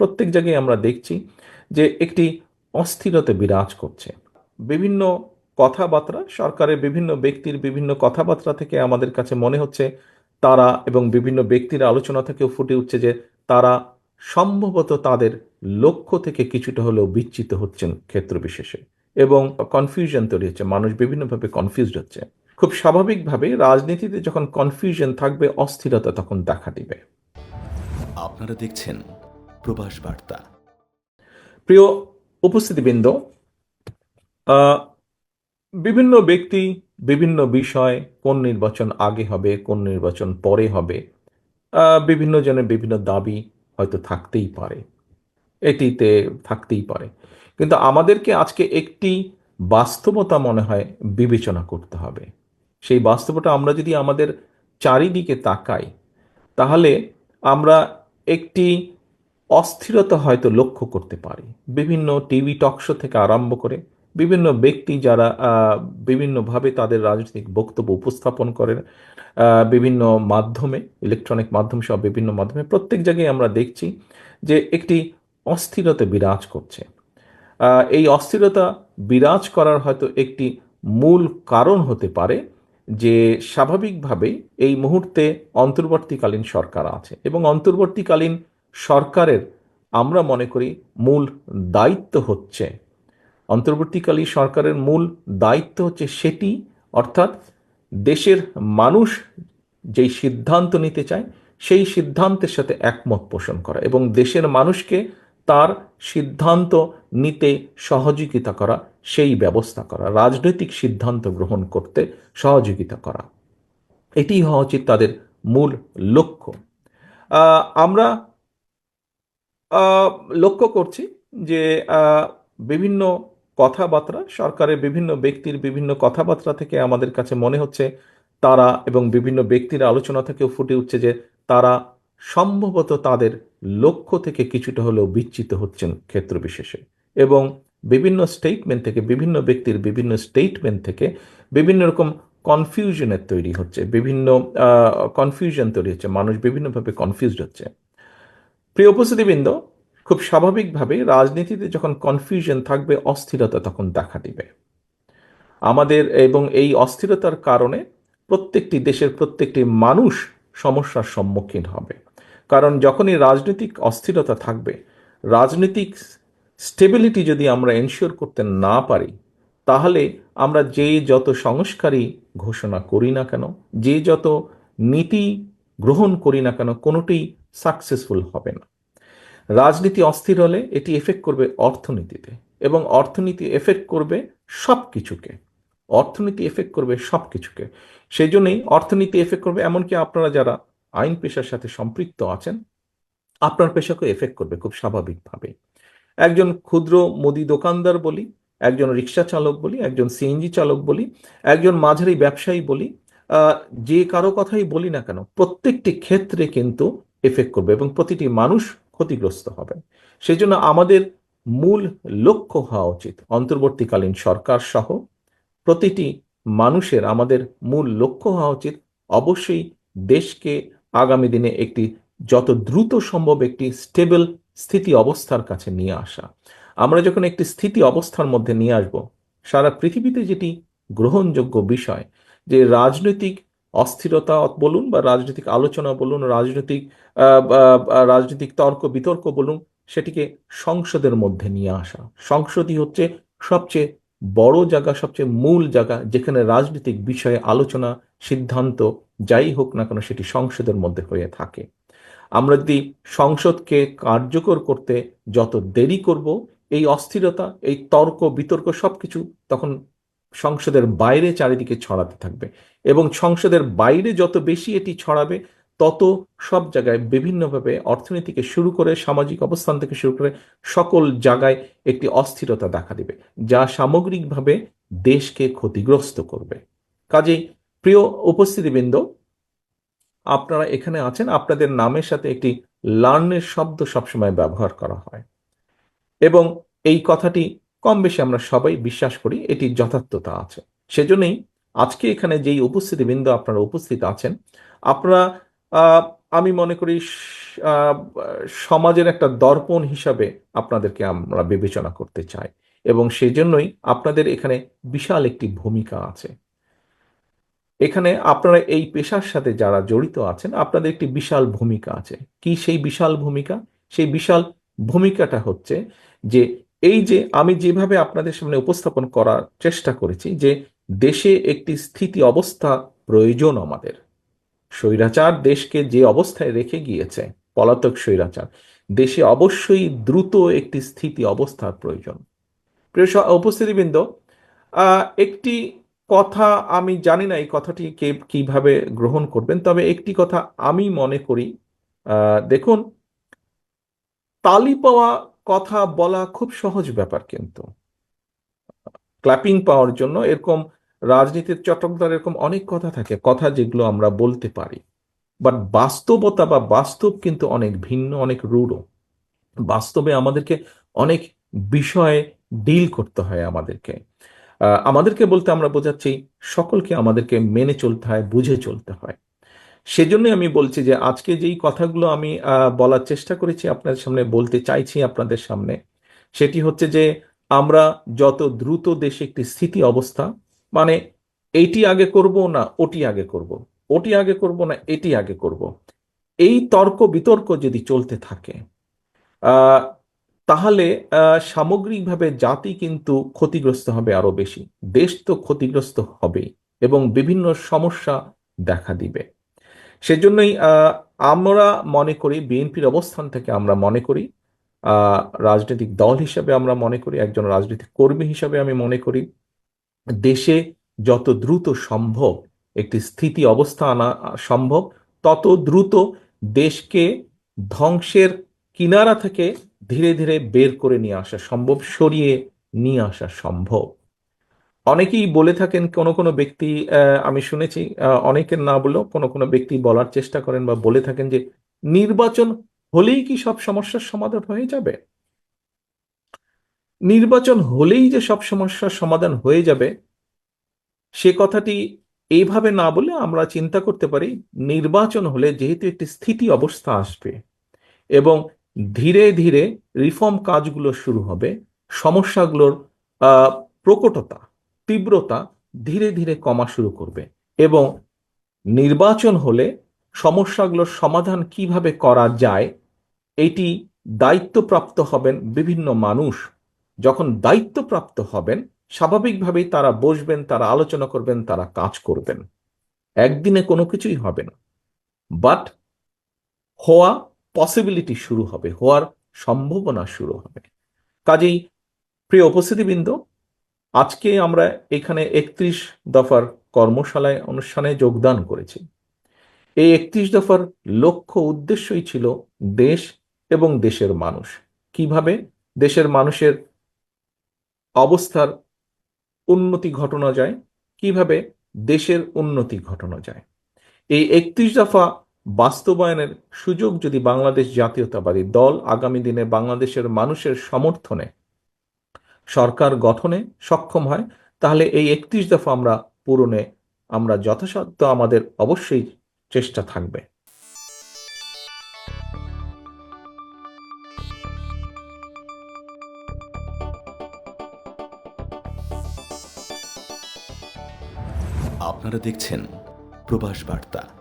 প্রত্যেক জায়গায় আমরা দেখছি যে একটি অস্থিরতা বিরাজ করছে। বিভিন্ন কথাবার্তা, সরকারের বিভিন্ন ব্যক্তির বিভিন্ন কথাবার্তা থেকে আমাদের কাছে মনে হচ্ছে তারা এবং বিভিন্ন ব্যক্তির আলোচনা থেকেও ফুটে উঠছে যে তারা সম্ভবত তাদের লক্ষ্য থেকে কিছুটা হলেও বিচ্যুত হচ্ছেন ক্ষেত্র বিশেষে এবং কনফিউশন তৈরি হচ্ছে। মানুষ বিভিন্নভাবে কনফিউজড হচ্ছে। খুব স্বাভাবিকভাবে রাজনীতিতে যখন কনফিউশন থাকবে, অস্থিরতা তখন দেখা দিবে। আপনারা দেখছেন প্রবাস বার্তা। প্রিয় উপস্থিতিবৃন্দ বিভিন্ন ব্যক্তি বিভিন্ন বিষয়, কোন নির্বাচন আগে হবে, কোন নির্বাচন পরে হবে বিভিন্ন জনের বিভিন্ন দাবি হয়তো থাকতেই পারে। এটিতে থাকতেই পারে। কিন্তু আমাদেরকে আজকে একটি বাস্তবতা মনে হয় বিবেচনা করতে হবে। সেই বাস্তবতা আমরা যদি আমাদের চারিদিকে তাকাই, তাহলে আমরা একটি অস্থিরতা হয়তো লক্ষ্য করতে পারি। বিভিন্ন টিভি টকশো থেকে আরম্ভ করে বিভিন্ন ব্যক্তি যারা বিভিন্নভাবে তাদের রাজনৈতিক বক্তব্য উপস্থাপন করেন বিভিন্ন মাধ্যমে, ইলেকট্রনিক মাধ্যম সহ বিভিন্ন মাধ্যমে, প্রত্যেক জায়গায় আমরা দেখছি যে একটি অস্থিরতা বিরাজ করছে। এই অস্থিরতা বিরাজ করার হয়তো একটি মূল কারণ হতে পারে যে স্বাভাবিকভাবেই এই মুহূর্তে অন্তর্বর্তীকালীন সরকার আছে এবং অন্তর্বর্তীকালীন সরকারের, আমরা মনে করি, মূল দায়িত্ব হচ্ছে। অন্তর্বর্তীকালীন সরকারের মূল দায়িত্ব হচ্ছে সেটি, অর্থাৎ দেশের মানুষ যেই সিদ্ধান্ত নিতে চায়, সেই সিদ্ধান্তের সাথে একমত পোষণ করা এবং দেশের মানুষকে তার সিদ্ধান্ত নিতে সহযোগিতা করা, সেই ব্যবস্থা করা, রাজনৈতিক সিদ্ধান্ত গ্রহণ করতে সহযোগিতা করা। এটি হওয়া উচিত তাদের মূল লক্ষ্য। আমরা লক্ষ্য করছি যে বিভিন্ন কথাবার্তা, সরকারের বিভিন্ন ব্যক্তির বিভিন্ন কথাবার্তা থেকে আমাদের কাছে মনে হচ্ছে তারা এবং বিভিন্ন ব্যক্তির আলোচনা থেকেও ফুটে উঠছে যে তারা সম্ভবত তাদের লক্ষ্য থেকে কিছুটা হলেও বিচ্যুত হচ্ছেন ক্ষেত্র বিশেষে। এবং বিভিন্ন স্টেটমেন্ট থেকে, বিভিন্ন ব্যক্তির বিভিন্ন স্টেটমেন্ট থেকে বিভিন্ন রকম কনফিউশনের তৈরি হচ্ছে, বিভিন্ন কনফিউশন তৈরি হচ্ছে, মানুষ বিভিন্নভাবে কনফিউজড হচ্ছে। প্রিয় উপস্থিতিবৃন্দ, খুব স্বাভাবিকভাবে রাজনীতিতে যখন কনফিউশন থাকবে, অস্থিরতা তখন দেখা দিবে। আমাদের এবং এই অস্থিরতার কারণে প্রত্যেকটি দেশের প্রত্যেকটি মানুষ সমস্যার সম্মুখীন হবে। কারণ যখনই রাজনৈতিক অস্থিরতা থাকবে, রাজনৈতিক স্টেবিলিটি যদি আমরা এনশিওর করতে না পারি, তাহলে আমরা যে যত সংস্কারই ঘোষণা করি না কেন, যে যত নীতি গ্রহণ করি না কেন কোনোটি সাকসেসফুল হবে না। রাজনীতি অস্থির হলে এটি এফেক্ট করবে অর্থনীতিতে এবং অর্থনীতি এফেক্ট করবে সব কিছুকে অর্থনীতি এফেক্ট করবে সব কিছুকে সেই জন্যই অর্থনীতি এফেক্ট করবে এমনকি আপনারা যারা আইন পেশার সাথে সম্পৃক্ত আছেন, আপনার পেশাকে এফেক্ট করবে খুব স্বাভাবিকভাবে। একজন ক্ষুদ্র মুদি দোকানদার বলি, একজন রিক্সা চালক বলি, একজন সিএনজি চালক বলি, একজন মাঝারি ব্যবসায়ী বলি যে কারও কথাই বলি না কেন, প্রত্যেকটি ক্ষেত্রে কিন্তু এফেক্ট করবে এবং প্রতিটি মানুষ ক্ষতিগ্রস্ত হবে। সেই জন্য আমাদের মূল লক্ষ্য হওয়া উচিত। অন্তর্বর্তীকালীন সরকার সহ প্রতিটি মানুষের আমাদের মূল লক্ষ্য হওয়া উচিত। অবশ্যই দেশকে আগামী দিনে একটি যত দ্রুত সম্ভব একটি স্টেবল স্থিতি অবস্থার কাছে নিয়ে আসা। আমরা যখন একটি স্থিতি অবস্থার মধ্যে নিয়ে আসব, সারা পৃথিবীতে যেটি গ্রহণযোগ্য বিষয়, যে রাজনৈতিক অস্থিরতা বলুন বা রাজনৈতিক আলোচনা বলুন, রাজনৈতিক রাজনৈতিক তর্ক, বিতর্ক বলুন, সেটিকে সংসদের মধ্যে নিয়ে আসা। সংসদই হচ্ছে সবচেয়ে বড় জায়গা, সবচেয়ে মূল জায়গা, যেখানে রাজনৈতিক বিষয়ে আলোচনা, সিদ্ধান্ত যাই হোক না কেন সেটি সংসদের মধ্যে হয়ে থাকে। আমরা যদি সংসদকে কার্যকর করতে যত দেরি করব, এই অস্থিরতা, এই তর্ক, বিতর্ক সবকিছু তখন সংসদের বাইরে চারিদিকে ছড়াতে থাকবে এবং সংসদের বাইরে যত বেশি এটি ছড়াবে, তত সব জায়গায় বিভিন্নভাবে অর্থনীতিকে শুরু করে, সামাজিক অবস্থান থেকে শুরু করে সকল জায়গায় একটি অস্থিরতা দেখা দিবে, যা সামগ্রিকভাবে দেশকে ক্ষতিগ্রস্ত করবে। কাজেই প্রিয় উপস্থিতিবৃন্দ, আপনারা এখানে আছেন, আপনাদের নামের সাথে একটি লার্নের শব্দ সবসময় ব্যবহার করা হয়। এবং এই কথাটি কম বেশি আমরা সবাই বিশ্বাস করি এটি যথার্থতা আছে। সেজন্যই আজকে এখানে যেই উপস্থিতিবৃন্দ আপনারা উপস্থিত আছেন, আপনারা আমি মনে করি সমাজের একটা দর্পণ হিসাবে আপনাদেরকে আমরা বিবেচনা করতে চাই এবং সেজন্যই আপনাদের এখানে বিশাল একটি ভূমিকা আছে। এখানে আপনারা এই পেশার সাথে যারা জড়িত আছেন, আপনাদের একটি বিশাল ভূমিকা আছে। কি সেই বিশাল ভূমিকা? সেই বিশাল ভূমিকাটা হচ্ছে যে এই যে আমি যেভাবে আপনাদের সামনে উপস্থাপন করার চেষ্টা করেছি যে দেশে একটি স্থিতি অবস্থা প্রয়োজন আমাদের। স্বৈরাচার দেশকে যে অবস্থায় রেখে গিয়েছে, পলাতক স্বৈরাচার, দেশে অবশ্যই দ্রুত একটি স্থিতি অবস্থার প্রয়োজন। প্রিয় উপস্থিতিবৃন্দ একটি কথা আমি জানি না এই কথাটি কে কীভাবে গ্রহণ করবেন, তবে একটি কথা আমি মনে করি দেখুন, তালি পাওয়া কথা বলা খুব সহজ ব্যাপার কিন্তু। ক্ল্যাপিং পাওয়ার জন্য এরকম রাজনীতির চটকদার এরকম অনেক কথা থাকে, কথা যেগুলো আমরা বলতে পারি। বাট বাস্তবতা বা বাস্তব কিন্তু অনেক ভিন্ন, অনেক রূঢ়। বাস্তবে আমাদেরকে অনেক বিষয়ে ডিল করতে হয় আমাদেরকে। আমাদেরকে বলতে আমরা বোঝাচ্ছি, সকলকে আমাদেরকে মেনে চলতে হয়, বুঝে চলতে হয়। সেজন্য আমি বলছি যে আজকে যেই কথাগুলো আমি বলার চেষ্টা করেছি আপনাদের সামনে, বলতে চাইছি আপনাদের সামনে, সেটি হচ্ছে যে আমরা যত দ্রুত দেশে একটি স্থিতি অবস্থা মানে এইটি আগে করব না ওটি আগে করব, ওটি আগে করব না এটি আগে করব, এই তর্ক বিতর্ক যদি চলতে থাকে তাহলে সামগ্রিকভাবে জাতি কিন্তু ক্ষতিগ্রস্ত হবে আরও বেশি, দেশ তো ক্ষতিগ্রস্ত হবেই এবং বিভিন্ন সমস্যা দেখা দিবে। সেজন্যই আমরা মনে করি বিএনপির অবস্থান থেকে আমরা মনে করি রাজনৈতিক দল হিসাবে আমরা মনে করি, একজন রাজনৈতিক কর্মী হিসাবে আমি মনে করি, দেশে যত দ্রুত সম্ভব একটি স্থিতি অবস্থা আনা সম্ভব, তত দ্রুত দেশকে ধ্বংসের কিনারা থেকে ধীরে ধীরে বের করে নিয়ে আসা সম্ভব, সরিয়ে নিয়ে আসা সম্ভব। অনেকেই বলে থাকেন কোনো কোনো ব্যক্তি আমি শুনেছি অনেকের না বলেও কোনো কোনো ব্যক্তি বলার চেষ্টা করেন বা বলে থাকেন যে নির্বাচন হলেই কি সব সমস্যার সমাধান হয়ে যাবে? নির্বাচন হলেই যে সব সমস্যার সমাধান হয়ে যাবে, সে কথাটি এইভাবে না বলে আমরা চিন্তা করতে পারি নির্বাচন হলে যেহেতু একটি স্থিতি অবস্থা আসবে এবং ধীরে ধীরে রিফর্ম কাজগুলো শুরু হবে, সমস্যাগুলোর প্রকটতা তীব্রতা ধীরে ধীরে কমা শুরু করবে এবং নির্বাচন হলে সমস্যাগুলোর সমাধান কীভাবে করা যায়, এটি দায়িত্বপ্রাপ্ত হবেন বিভিন্ন মানুষ। যখন দায়িত্বপ্রাপ্ত হবেন, স্বাভাবিকভাবেই তারা বসবেন, তারা আলোচনা করবেন, তারা কাজ করবেন। একদিনে কোনো কিছুই হবে না। বাট হওয়া পসিবিলিটি শুরু হবে, হওয়ার সম্ভাবনা শুরু হবে। কাজেই প্রিয় উপস্থিতিবৃন্দ আজকে আমরা এখানে একত্রিশ দফার কর্মশালায় অনুষ্ঠানে যোগদান করেছি। এই একত্রিশ দফার লক্ষ্য উদ্দেশ্যই ছিল দেশ এবং দেশের মানুষ। কীভাবে? দেশের মানুষের অবস্থার উন্নতি ঘটানো যায়, কীভাবে দেশের উন্নতি ঘটানো যায়। এই একত্রিশ দফা বাস্তবায়নের সুযোগ যদি বাংলাদেশ জাতীয়তাবাদী দল আগামী দিনে বাংলাদেশের মানুষের সমর্থনে সরকার গঠনে সক্ষম হয়, তাহলে এই একত্রিশ দফা আমরা পূরণে আমরা যথাসাধ্য আমাদের অবশ্যই চেষ্টা থাকবে। আপনারা দেখছেন প্রবাস বার্তা।